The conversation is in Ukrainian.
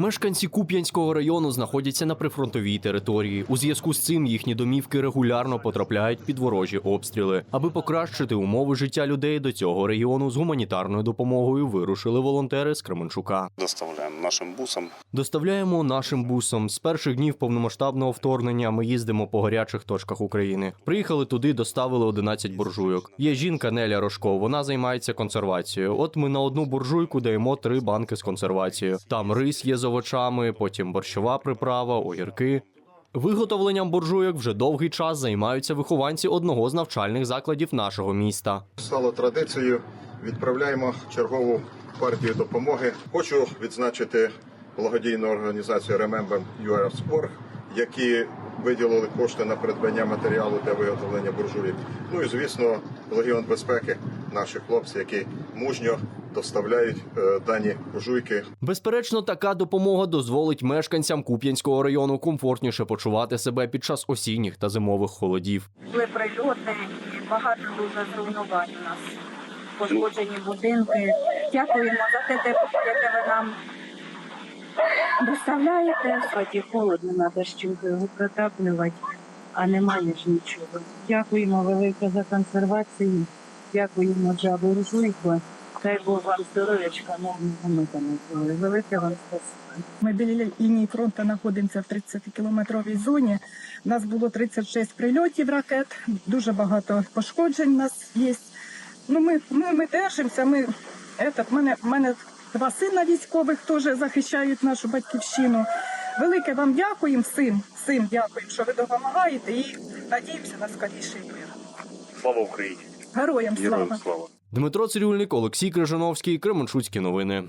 Мешканці Куп'янського району знаходяться на прифронтовій території. У зв'язку з цим їхні домівки регулярно потрапляють під ворожі обстріли. Аби покращити умови життя людей до цього регіону з гуманітарною допомогою вирушили волонтери з Кременчука. доставляємо нашим бусам. Доставляємо нашим бусом. З перших днів повномасштабного вторгнення ми їздимо по гарячих точках України. Приїхали туди, доставили 11 буржуйок. Є жінка Неля Рожко. Вона займається консервацією. От ми на одну буржуйку даємо три банки з консервацією. Там рис є овочами, потім борщова приправа, огірки. Виготовленням буржуйок вже довгий час займаються вихованці одного з навчальних закладів нашого міста. Стало традицією. Відправляємо чергову партію допомоги. Хочу відзначити благодійну організацію Remember UR які виділили кошти на придбання матеріалу для виготовлення буржуїк. Ну і звісно, Легіон безпеки, наші хлопці, які мужньо доставляють е, дані буржуйки Безперечно, така допомога дозволить мешканцям Куп'янського району комфортніше почувати себе під час осінніх та зимових холодів. були прильоти і багато дуже зруйнувань у нас. Пошкоджені будинки. Дякуємо за те яке ви нам доставляєте. Хаті холодно, треба з чим його протаплювати, а немає ж нічого. Дякуємо велике за консервацію. Дякуємо за буржуйку. Дай Бог вам здоров'ячка, мовно ми Велике вам спасибо. Ми біля лінії фронту знаходимося в 30-кілометровій зоні. У нас було 36 прильотів ракет, дуже багато пошкоджень у нас є. Ну, ми, ми, ми держимося. Ми, этот, мене, мене два сина військових теж захищають нашу батьківщину. Велике вам дякуємо всім, всім дякуємо, що ви допомагаєте і надіємося на скоріший мир. Слава Україні! Героям слава! Героям слава! Дмитро Цирюльник, Олексій Крижановський, Кременчуцькі новини.